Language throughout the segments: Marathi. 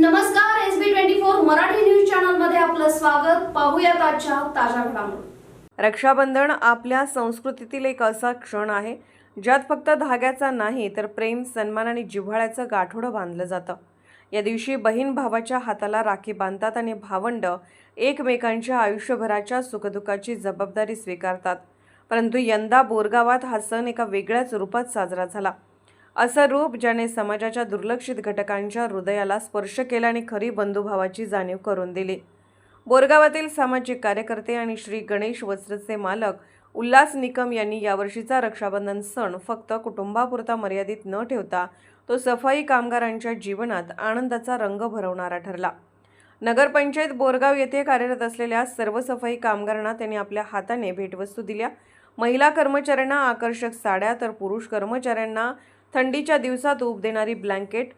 नमस्कार S B twenty four Marathi news चॅनलमध्ये आपलं स्वागत. पाहूया आजच्या ताज्या घडामोडी. रक्षाबंधन आपल्या संस्कृतीतील एक असा क्षण आहे ज्यात फक्त धाग्याचा नाही तर प्रेम सन्मान आणि जिव्हाळ्याचं गाठोडं बांधलं जातं. या दिवशी बहीण भावाच्या हाताला राखी बांधतात आणि भावंड एकमेकांच्या आयुष्यभराच्या सुखदुःखाची जबाबदारी स्वीकारतात. परंतु यंदा बोरगावात हा सण एका वेगळ्याच रूपात साजरा झाला. असं रूप ज्याने समाजाच्या दुर्लक्षित घटकांच्या हृदयाला स्पर्श केला आणि खरी बंधुभावाची जाणीव करून दिली. बोरगावातील सामाजिक कार्यकर्ते आणि श्री गणेश वस्त्रचे मालक उल्हास निकम यांनी यावर्षीचा रक्षाबंधन सण फक्त कुटुंबापुरता मर्यादित न ठेवता तो सफाई कामगारांच्या जीवनात आनंदाचा रंग भरवणारा ठरला. नगरपंचायत बोरगाव येथे कार्यरत असलेल्या सर्व सफाई कामगारांना त्यांनी आपल्या हाताने भेटवस्तू दिल्या. महिला कर्मचाऱ्यांना आकर्षक साड्या तर पुरुष कर्मचाऱ्यांना थंडीच्या दिवसात उब देणारी ब्लँकेट.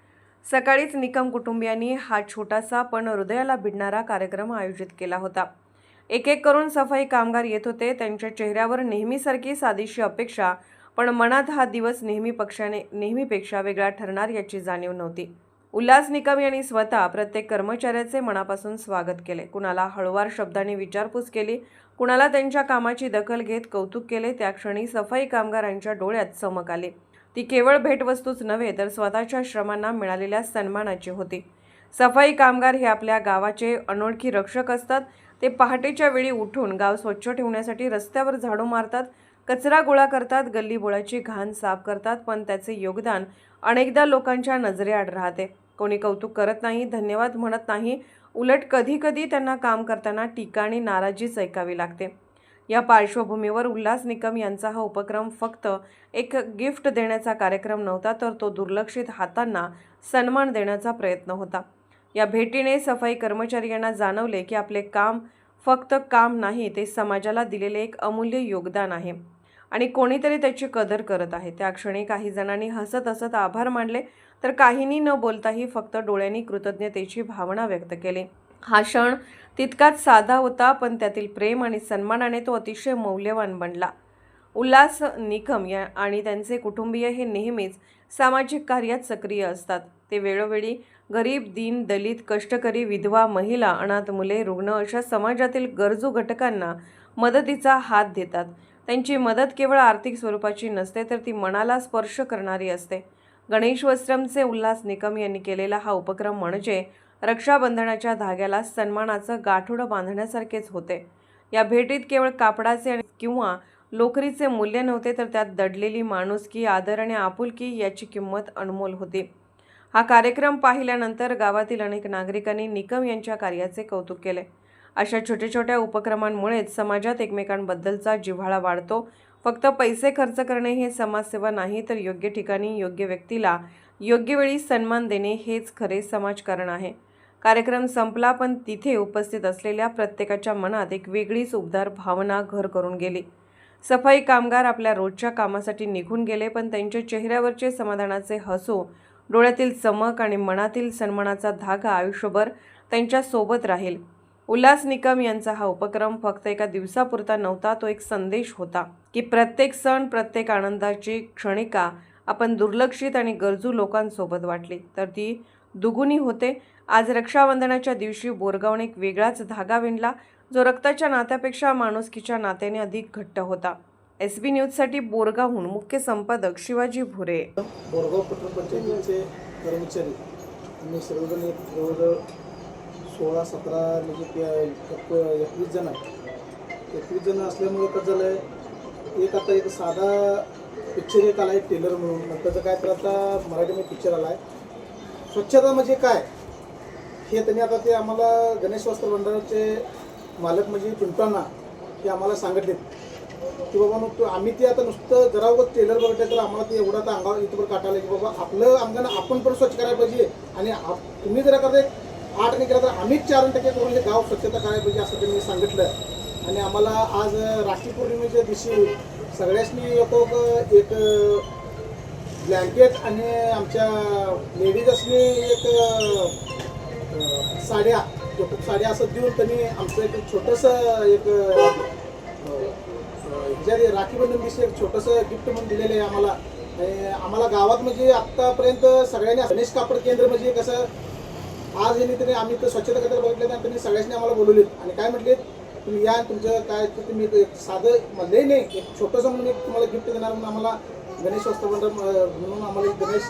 सकाळीच निकम कुटुंबियांनी हा छोटासा पण हृदयाला भिडणारा कार्यक्रम आयोजित केला होता. एक एक करून सफाई कामगार येत होते. त्यांच्या चेहऱ्यावर नेहमीसारखी साधीशी अपेक्षा पण मनात हा दिवस नेहमी पक्षाने नेहमीपेक्षा वेगळा ठरणार याची जाणीव नव्हती. उल्हास निकम यांनी स्वतः प्रत्येक कर्मचाऱ्याचे मनापासून स्वागत केले. कुणाला हळुवार शब्दाने विचारपूस केली कुणाला त्यांच्या कामाची दखल घेत कौतुक केले त्या क्षणी सफाई कामगारांच्या डोळ्यात चमक आली. ती केवळ भेटवस्तूच नव्हे तर स्वतःच्या श्रमांना मिळालेल्या सन्मानाची होती. सफाई कामगार हे आपल्या गावाचे अनोळखी रक्षक असतात. ते पहाटेच्या वेळी उठून गाव स्वच्छ ठेवण्यासाठी रस्त्यावर झाडू मारतात कचरा गोळा करतात गल्लीबोळाची घाण साफ करतात पण त्याचे योगदान अनेकदा लोकांच्या नजरेआड राहते. कोणी कौतुक करत नाही धन्यवाद म्हणत नाही उलट कधी कधी त्यांना काम करताना टीका आणि नाराजीच ऐकावी लागते. या पार्श्वभूमीवर उल्हास निकम यांचा हा उपक्रम फक्त एक गिफ्ट देण्याचा कार्यक्रम नव्हता तर तो दुर्लक्षित हातांना सन्मान देण्याचा प्रयत्न होता. या भेटीने सफाई कर्मचारी यांना जाणवले की आपले काम फक्त काम नाही ते समाजाला दिलेले एक अमूल्य योगदान आहे. आणि कोणीतरी त्याची कदर करत आहे. त्या क्षणी काही जणांनी हसत हसत आभार मानले तर काहींनी न बोलताही फक्त डोळ्यांनी कृतज्ञतेची भावना व्यक्त केली. हा क्षण तितकाच साधा होता पण त्यातील प्रेम आणि सन्मानाने तो अतिशय मौल्यवान बनला. उल्हास निकम या आणि त्यांचे कुटुंबीय हे नेहमीच सामाजिक कार्यात सक्रिय असतात. ते वेळोवेळी गरीब दीन दलित कष्टकरी विधवा महिला अनाथ मुले रुग्ण अशा समाजातील गरजू घटकांना मदतीचा हात देतात. त्यांची मदत केवळ आर्थिक स्वरूपाची नसते तर ती मनाला स्पर्श करणारी असते. गणेश वस्त्रमचे उल्हास निकम यांनी केलेला हा उपक्रम म्हणजे रक्षाबंधनाच्या धाग्याला सन्मानाचं गाठोडं बांधण्यासारखेच होते. या भेटीत केवळ कापडाचे किंवा लोकरीचे मूल्य नव्हते तर त्यात दडलेली माणुसकी आदर आणि आपुलकी याची किंमत अनमोल होती. हा कार्यक्रम पाहिल्यानंतर गावातील अनेक नागरिकांनी निकम यांच्या कार्याचे कौतुक केले. अशा छोट्या छोट्या उपक्रमांमुळेच समाजात एकमेकांबद्दलचा जिव्हाळा वाढतो. फक्त पैसे खर्च करणे हे समाजसेवा नाही तर योग्य ठिकाणी योग्य व्यक्तीला योग्य वेळी सन्मान देणे हेच खरे समाजकारण आहे. कार्यक्रम संपला पण तिथे उपस्थित असलेल्या प्रत्येकाच्या मनात एक वेगळीच उबदार भावना घर करून गेली. सफाई कामगार आपल्या रोजच्या कामासाठी निघून गेले पण त्यांच्या चेहऱ्यावरचे समाधानाचे हसू डोळ्यातील चमक आणि मनातील सन्मानाचा धागा आयुष्यभर त्यांच्यासोबत राहील. उल्हास निकम यांचा हा उपक्रम फक्त एका दिवसापुरता नव्हता तो एक संदेश होता की प्रत्येक सण प्रत्येक आनंदाची क्षणिका आपण दुर्लक्षित आणि गरजू लोकांसोबत वाटली. तर ती दुगुनी होते. आज रक्षाबंधनाच्या दिवशी बोरगावने एक वेगळाच धागा विणला जो रक्ताच्या नात्यापेक्षा माणुसकीच्या नात्याने अधिक घट्ट होता. एस बी न्यूजसाठी बोरगावहून मुख्य संपादक शिवाजी भुरे. बोरगाव पట్టण कर्मचारी आम्ही सर्वजण एक जवळजवळ सोळा सतरा म्हणजे एकवीस जण आहे एकवीस जण असल्यामुळे कसं झालं आहे एक आता एक साधा पिक्चर एक आला आहे टेलर म्हणून. त्याचं काय तर आता मराठीमध्ये पिक्चर आला आहे स्वच्छता म्हणजे काय? हे त्यांनी आता ते आम्हाला गणेश वस्त्र भंडाराचे मालक म्हणजे पिंपळांना ते आम्हाला सांगितले की बाबा मग तो आम्ही ते आता नुसतं जरा उगत टेलर बघितलं तर आम्हाला ते एवढं आता अंगावर इथं काटायला की बाबा आपलं अंगण आपण पण स्वच्छ करायला पाहिजे आणि आप- तुम्ही जरा करता आठ नाही केला तर आम्हीच चार टक्के करून गाव स्वच्छता करायला पाहिजे असं त्यांनी सांगितलं. आणि आम्हाला आज राखी पौर्णिमेच्या दिवशी सगळ्यांनी एक एक ब्लँकेट आणि आमच्या लेडीजसनी एक साड्या एक साड्या असं देऊन त्यांनी आमचं एक छोटंसं एक ज्या राखीबंधन दिवशी एक छोटंसं गिफ्ट म्हणून दिलेलं आहे आम्हाला. आणि आम्हाला गावात म्हणजे आत्तापर्यंत सगळ्यांनी गणेश कापड केंद्र म्हणजे कसं आज यांनी तरी आम्ही तर स्वच्छता करायला बघितलं आणि त्यांनी सगळ्यांनी आम्हाला बोलवले आणि काय म्हटले तुम्ही या तुमचं काय तुम्ही साधं म्हणले नाही एक छोटंसं म्हणून एक तुम्हाला गिफ्ट देणार म्हणून आम्हाला गणेश म्हणून आम्हाला गणेश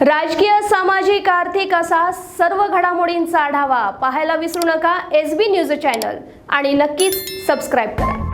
राजकीय सामाजिक आर्थिक असा सर्व घडामोडींचा आढावा पाहायला विसरू नका. S B news channel. आणि नक्कीच सबस्क्राईब करा.